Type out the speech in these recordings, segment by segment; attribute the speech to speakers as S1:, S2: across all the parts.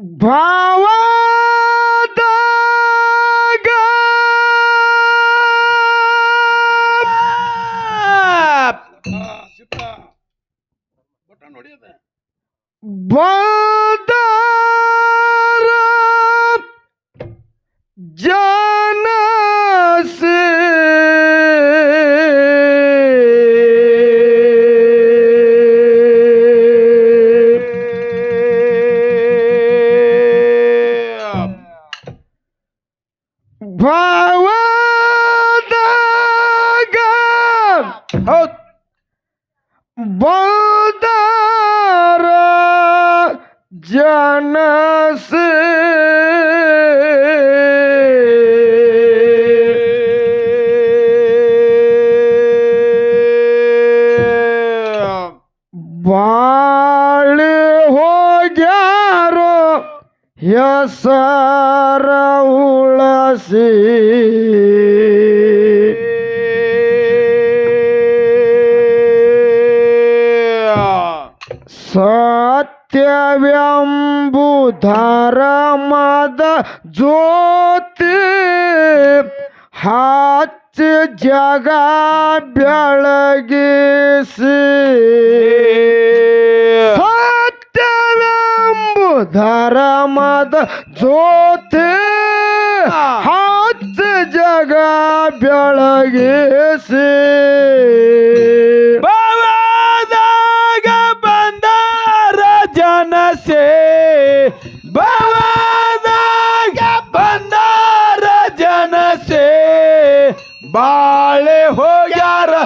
S1: भावा ಬಾಳಿ ಹೋಗ್ಯಾರೋ ಹೆಸರ ಉಳಸಿ ಸತ್ಯವೆಂಬುಧರ್ಮದ ಜ್ಯೋತಿ ಹಚ್ಚ ಜಗ ಬೆಳಗಿಸಿ. ಸತ್ಯವೆಂಬುಧರ್ಮದ ಜ್ಯೋತಿ ಹಚ್ಚ ಜಗ ಬೆಳಗಿಸಿ.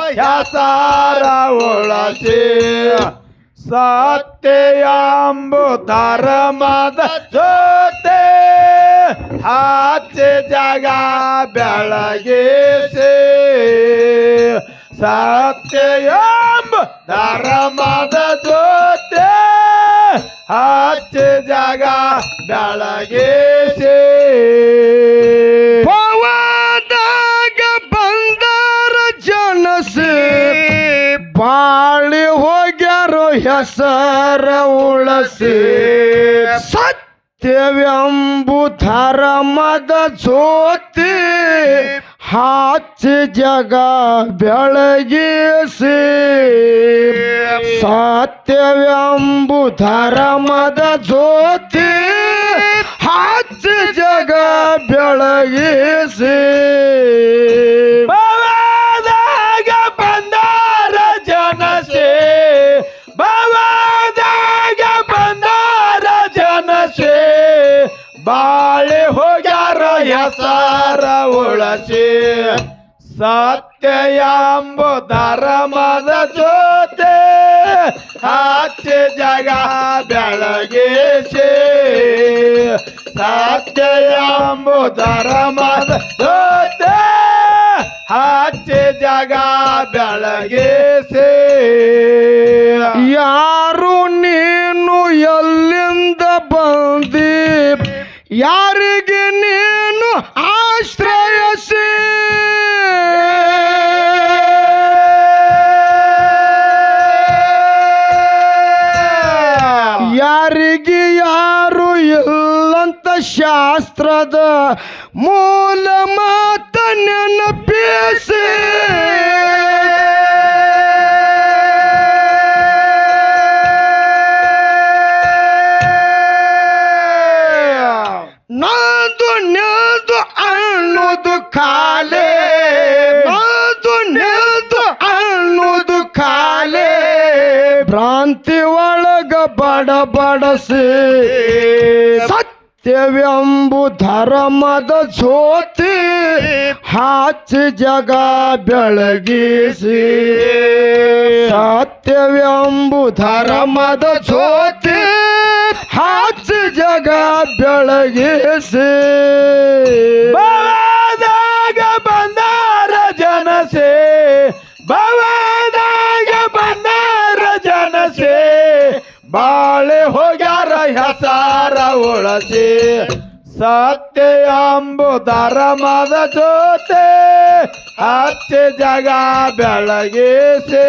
S2: ಹೋಗ್ಯಾರ ಯಾಸಾರ ಒಳಸೆ ಸತ್ಯಂಬು ಧರ್ಮದ ಜೊತೆ ಹಾಚೆ ಜಗ ಬೆಳಗಿಸಿ ಸತ್ಯಂಬ ಧರ್ಮದ ಜೊತೆ ಹಾಚೆ ಜಗ ಬೆಳಗಿಸಿ
S1: ಹೆಸರ ಉಳಸಿ ಸತ್ಯವೆಂಬು ಧರ್ಮದ ಜ್ಯೋತಿ ಹಾಚಿ ಜಗ ಬೆಳಗಿಸಿ ಸತ್ಯವೆಂಬು ಧರ್ಮದ ಜ್ಯೋತಿ ಹಾಚಿ ಜಗ ಬೆಳಗಿಸಿ
S2: ಸಾರ ಉಳಸಿ ಸತ್ಯಯಾಂಬು ಧರ್ಮದ ಜೊತೆ ಹಚ್ಚ ಜಗ ಬೆಳಗಿಸಿ ಸತ್ಯಯಾಂಬು ಧರ್ಮದ ಜೊತೆ ಹಚ್ಚ ಜಗ ಬೆಳಗಿಸಿ
S1: ಯಾರು ನೀನು ಎಲ್ಲಿಂದ ಬಂದಿ? ಯಾರಿಗೆ ನೀನು ಆಶ್ರಯಿಸಿ ಯಾರಿಗೆ ಯಾರು ಇಲ್ಲಂತ ಶಾಸ್ತ್ರದ ಮೂಲ ಮಾತ ನೆನಪಿಸಿ. ನಾದು ನೆದು ಬಡಸಿ ಸತ್ಯವೆಂಬು ಧರ್ಮದ ಜ್ಯೋತಿ ಹಾಚಿ ಜಗ ಬೆಳಗಿಸಿ. ಸತ್ಯವೆಂಬು ಧರ್ಮದ ಜ್ಯೋತಿ ಹಾಚಿ ಜಗ ಬೆಳಗಿಸಿ.
S2: ಹೆಸಾರ ಉಳಸಿ ಸತ್ಯ ಅಂಬು ಧರ್ಮದ ಜೊತೆ ಹಚ್ಚೆ ಜಗ ಬೆಳಗಿಸಿ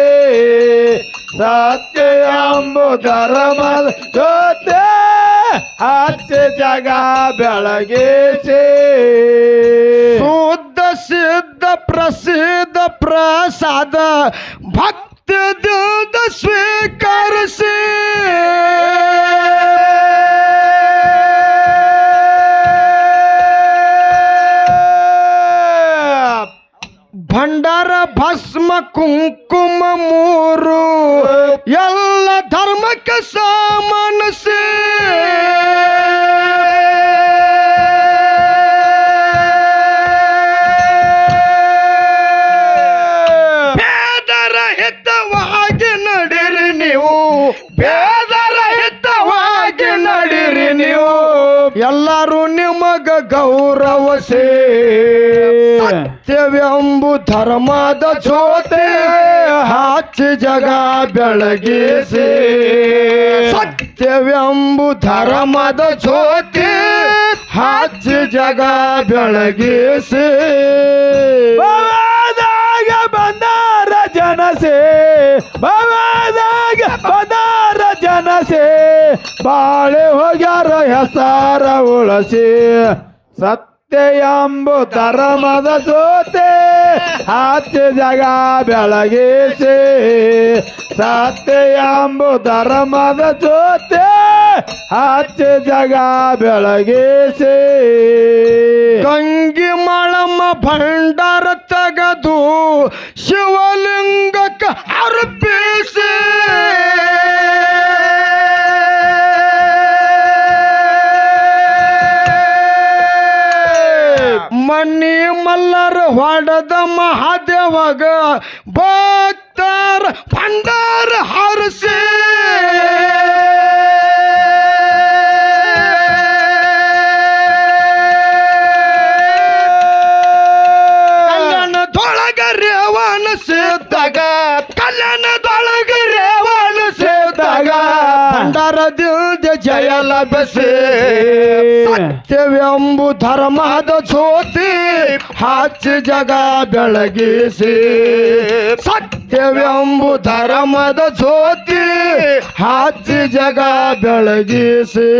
S2: ಸತ್ಯ ಅಂಬು ಧರ್ಮದ ಜೊತೆ ಹಚ್ಚ ಜಗ ಬೆಳಗಿಸಿ
S1: ಶುದ್ಧ ಸಿದ್ಧ ಪ್ರಸಿದ್ಧ ಪ್ರಸಾದ ಭಕ್ತದಿಂದ ಸ್ವೀಕರಿಸಿ ಭಂಡಾರ ಭಸ್ಮ ಕುಂಕುಮ ಮೂರು. ಎಲ್ಲ ಧರ್ಮಕ್ಕೆ ಸಾಮನಸೆ ಭೇದರಹಿತವಾಗಿ ನಡೀರಿ ನೀವು. ಭೇದರಹಿತವಾಗಿ ನಡೀರಿ ನೀವು. ಎಲ್ಲರೂ ನಿಮಗ ಗೌರವಸೇ ಸತ್ಯವೆಂಬು ಧರ್ಮದ ಜ್ಯೋತಿ ಹಚ್ಚಿ ಜಗ ಬೆಳಗಿಸಿ ಸತ್ಯವೆಂಬು ಧರ್ಮದ ಜ್ಯೋತಿ ಹಚ್ಚಿ ಜಗ ಬೆಳಗಿಸಿ
S2: ಭವದಾಗ ಬಂದಾರ ಜನಸೆ ಭವದಾಗ ಬಂದಾರ ಜನಸೆ ಬಾಳೆ ಹೋಗ್ಯಾರ ಹೆಸಾರ ಉಳಸಿ ಸತ್ಯ ಎಂಬು ಧರ್ಮದ ಜೊತೆ ಹಚ್ಚ ಜಗ ಬೆಳಗಿಸಿ ಸತ್ಯ ಎಂಬು ಧರ್ಮದ ಜೊತೆ ಹಚ್ಚ ಜಗ ಬೆಳಗಿಸಿ
S1: ಗಂಗಿ ಮಳಮ ಭಂಡಾರ ತೆಗೆದು ಶಿವಲಿಂಗಕ್ಕೆ ಅರ್ಪಿಸಿ ಮನಿ ಮಲ್ಲರ ಹೊಡೆದ ಮಹಾದೇವಗ ಭಕ್ತರ ಭಂಡಾರ ಹರಸಿ. ಕಣ್ಣನ ರೇವಣ ಸೇದ್ದಾಗ ಕಲ್ಯಾಣದೊಳಗ ಲಭಿಸಿ ಸತ್ಯವೆಂಬು ಧರ್ಮದ ಜ್ಯೋತಿ ಹಚ್ಚಿ ಜಗ ಬೆಳಗಿಸಿ. ಸತ್ಯವೆಂಬು ಧರ್ಮದ ಜ್ಯೋತಿ ಹಚ್ಚಿ ಜಗ ಬೆಳಗಿಸಿ.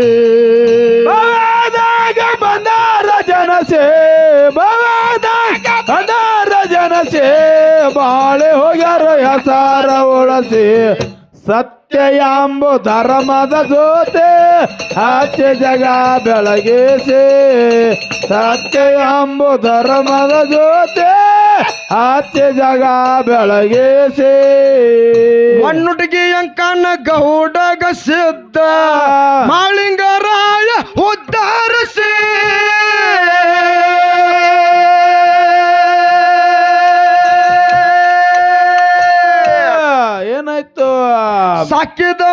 S2: ಬಂದಾರ ಜನಸೆ ಬಂದಾರ ಜನಸೆ ಬಾಳೆ ಹೋಗ್ಯಾರ ಹೆಸಾರ ಉಳಸಿ. ಸತ್ಯ ಎಂಬು ಧರ್ಮದ ಜೊತೆ ಹಚ್ಚ ಜಗ ಬೆಳಗಿಸಿ. ಸತ್ಯ ಎಂಬು ಧರ್ಮದ ಜೊತೆ ಹಚ್ಚ ಜಗ ಬೆಳಗಿಸಿ.
S1: ಮಣ್ಣುಡುಗಿ ಅಂಕನ ಗೌಡಗ ಸಿದ್ಧ.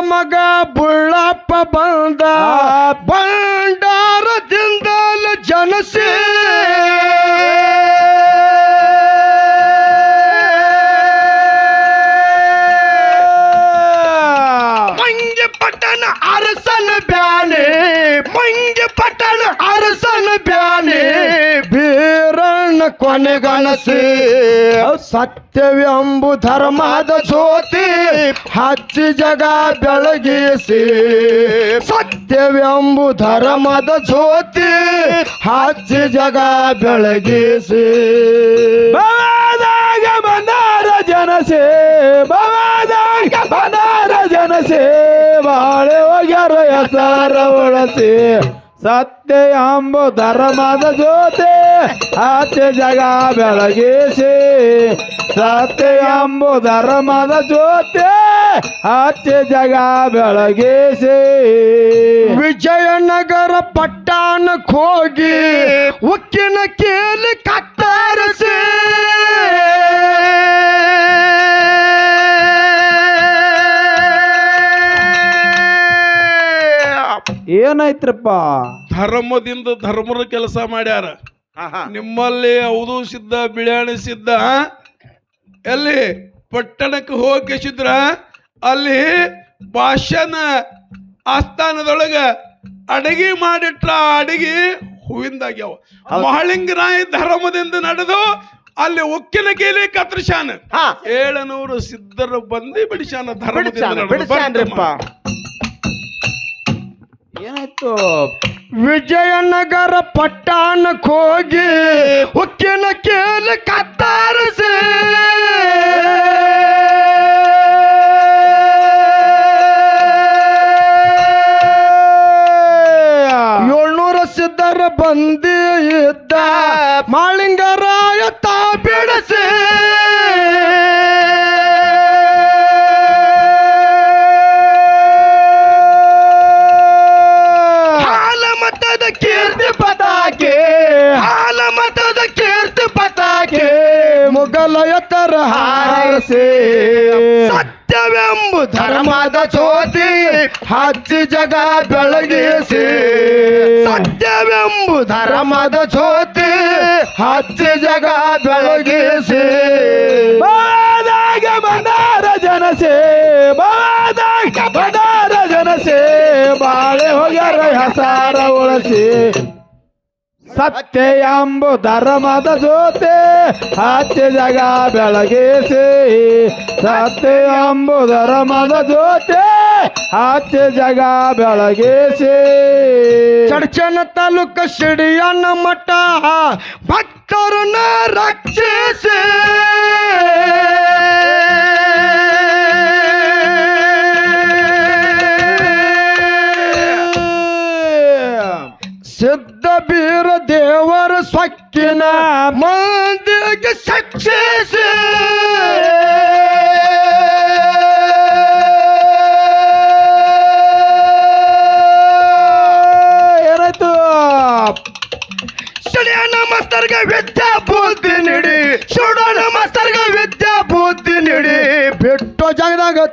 S1: ಮಗ ಬುಳ್ಳಪ್ಪ ಬಂದ. ಬೀರಣ್ಣ ಕೊನೆಗನಸಿ ಸತ್ಯವೆಂಬು ಧರ್ಮದ ಜ್ಯೋತಿ ಹಚ್ಚಿ ಜಗ ಬೆಳಗಿಸಿ ಸತ್ಯವೆಂಬು ಧರ್ಮದ ಜ್ಯೋತಿ ಹಚ್ಚಿ ಜಗ ಬೆಳಗಿಸಿ
S2: ಭವದಾಗ ಬಂದಾರ ಜನಸೆ ಭವದಾಗ ಬಂದಾರ ಜನಸೆ ಬಾಳೆ ಹೋಗ್ಯಾರ ಹೆಸರ ಉಳಸಿ ಸತ್ಯ ಎಂಬ ಧರ್ಮದ ಜೊತೆ ಆಚೆ ಜಗ ಬೆಳಗಿಸಿ ಸತ್ಯ ಎಂಬ ಧರ್ಮದ ಜೊತೆ ಆಚೆ ಜಗ ಬೆಳಗಿಸಿ
S1: ವಿಜಯನಗರ ಪಟ್ಟಣಕ್ಕೆ ಹೋಗಿ ಉಕ್ಕಿನ ಕೇಳಿ ಕತ್ತರಿಸಿ
S2: ಏನಾಯ್ತ್ರಪ್ಪ?
S3: ಧರ್ಮದಿಂದ ಧರ್ಮದ ಕೆಲಸ ಮಾಡ್ಯಾರ. ನಿಮ್ಮಲ್ಲಿ ಹೌದು ಸಿದ್ಧ ಬಿಳಿಯಾಣಿ ಸಿದ್ಧ ಎಲ್ಲಿ? ಪಟ್ಟಣಕ್ಕೆ ಹೋಗಿಸಿದ್ರ ಅಲ್ಲಿ ಭಾಷಣ ಆಸ್ಥಾನದೊಳಗ ಅಡಗಿ ಮಾಡಿಟ್ರ ಅಡಿಗೆ ಅಡಗಿ ಹೂವಿಂದಾಗ್ಯಾವ. ಮಹಳಿಂಗರಾಯ ಧರ್ಮದಿಂದ ನಡೆದು ಅಲ್ಲಿ ಉಕ್ಕಿನ ಕೀಲಿ ಕತ್ರಿಶಾನ ಏಳನೂರು ಸಿದ್ಧರು ಬಂದಿ ಬಿಡಿಶಾನ ಧರ್ಮದಿಂದ ನಡೆದು. ಬರ್ರಿ ತಮ್ಮ.
S2: ಏನಾಯ್ತು
S1: ವಿಜಯನಗರ ಪಟ್ಟಣಕ್ಕೆ ಹೋಗಿ ಉಕ್ಕಿನ ಕೇಳಿ ಕತ್ತರಿಸಿ ಎತ್ತರ ಹಾರಿಸಿ. ಸತ್ಯವೆಂಬು ಧರ್ಮದ ಜ್ಯೋತಿ ಹಚ್ಚಿ ಜಗ ಬೆಳಗಿಸಿ. ಸತ್ಯವೆಂಬು ಧರ್ಮದ ಜ್ಯೋತಿ ಹಚ್ಚಿ ಜಗ ಬೆಳಗಿಸಿ.
S2: ಬಾದಾಗ ಬಂದಾರ ಜನಸೆ ಬಾದಾಗ ಬಂದಾರ ಜನಸೆ ಬಾಳೆ ಹೋಗ್ಯಾರ ಹಸಾರ ಉಳಸಿ ಸತ್ಯ ಎಂಬು ಧರ್ಮದ ಜ್ಯೋತಿ ಹತ್ಯೆ ಜಗ ಬೆಳಗಿಸಿ. ಸತ್ಯ ಎಂಬು ಧರ್ಮದ ಜ್ಯೋತಿ ಹತ್ಯೆ ಜಗ ಬೆಳಗಿಸಿ.
S1: ಚಡ್ಚನ ತಾಲೂಕ ಸಿಡಿಯನ್ನ ಮಠ ಭಕ್ತರನ್ನ ರಕ್ಷಿಸಿ. ಸಿದ್ಧ ಬೀರ ದೇವರ ಸ್ವಕ್ಕಿನ ಮಂದಿಗೆ ಸಕ್ಷಿಸಿ
S2: ಏನಾಯ್ತು?
S1: ಸಡಿಯಣ್ಣ ಮಾಸ್ತರ್ಗೆ ವಿದ್ಯಾ ಬುದ್ಧಿ.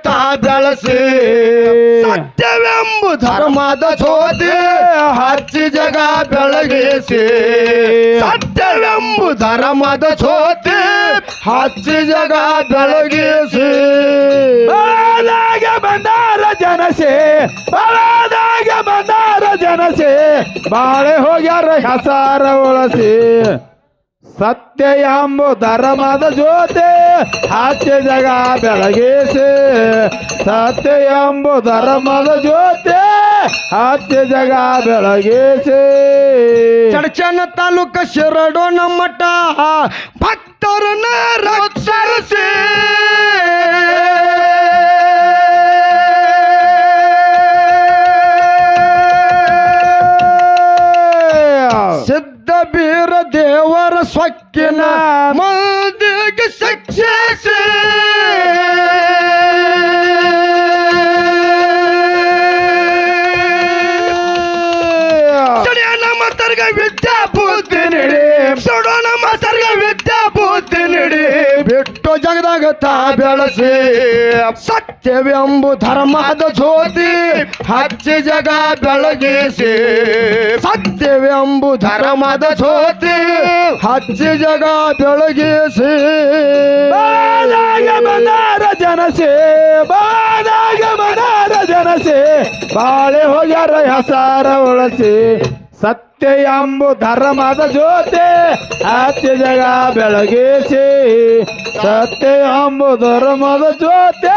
S1: ತಾ ಬೆಳೆಸಿ ಸತ್ಯವೆಂಬು ಧರ್ಮದ ಜ್ಯೋತಿ ಹಚ್ಚಿ ಜಗ ಬೆಳಗಿಸಿ. ಸತ್ಯವೆಂಬು ಧರ್ಮದ ಜ್ಯೋತಿ ಹಚ್ಚಿ ಜಗ ಬೆಳಗಿಸಿ.
S2: ಬಾಳಾಗ ಬಂದಾರ ಜನಸೆ ಬಾಳಾದಾಗ ಬಂದಾರ ಜನಸೆ. ಬಾಳೆ ಹೋಗ್ಯಾರ ಹೆಸಾರ ಉಳಸಿ ಸತ್ಯ ಎಂಬ ಧರ್ಮದ ಜ್ಯೋತಿ ಆಚೆ ಜಗ ಬೆಳಗಿಸಿ. ಸತ್ಯ ಎಂಬ ಧರ್ಮದ ಜ್ಯೋತಿ ಆಚೆ ಜಗ ಬೆಳಗಿಸಿ.
S1: ಚಡಚನ ತಾಲೂಕ ಶಿರಡೋನ ಮಠ ಭಕ್ತರನ್ನ ರಕ್ಷಿಸಿ. ಸಿದ್ಧ ಬೀರ ದೇವರ ಸ್ವಕ್ಕಿನ ಮಂದಿಗೆ ಶಿಕ್ಷಿಸಿ ತಾ ಬೆಳಸಿ ಸತ್ಯವೆಂಬು ಧರ್ಮದ ಜ್ಯೋತಿ ಹಚ್ಚಿ ಜಗ ಬೆಳಗಿಸಿ ಸತ್ಯವೆಂಬು ಧರ್ಮದ ಜ್ಯೋತಿ ಹಚ್ಚಿ ಜಗ ಬೆಳಗಿಸಿ
S2: ಬಂದಾರ ಜನಸೆ, ಬಾದಾಗ ಜನಸೆ, ಬಾಳೆ ಹೋಗ್ಯಾರ ಹಸಾರ ಉಳಸಿ ಸತ್ಯ ಎಂಬು ಧರ್ಮದ ಜ್ಯೋತಿ ಹತ್ಯ ಜಗ ಬೆಳಗಿಸಿ. ಸತ್ಯ ಎಂಬು ಧರ್ಮದ ಜ್ಯೋತಿ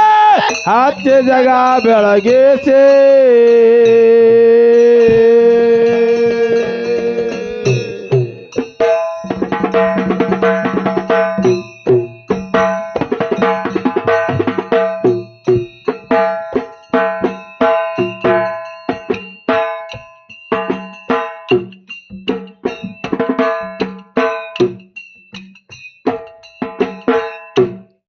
S2: ಹತ್ಯ ಜಗ ಬೆಳಗಿಸಿ.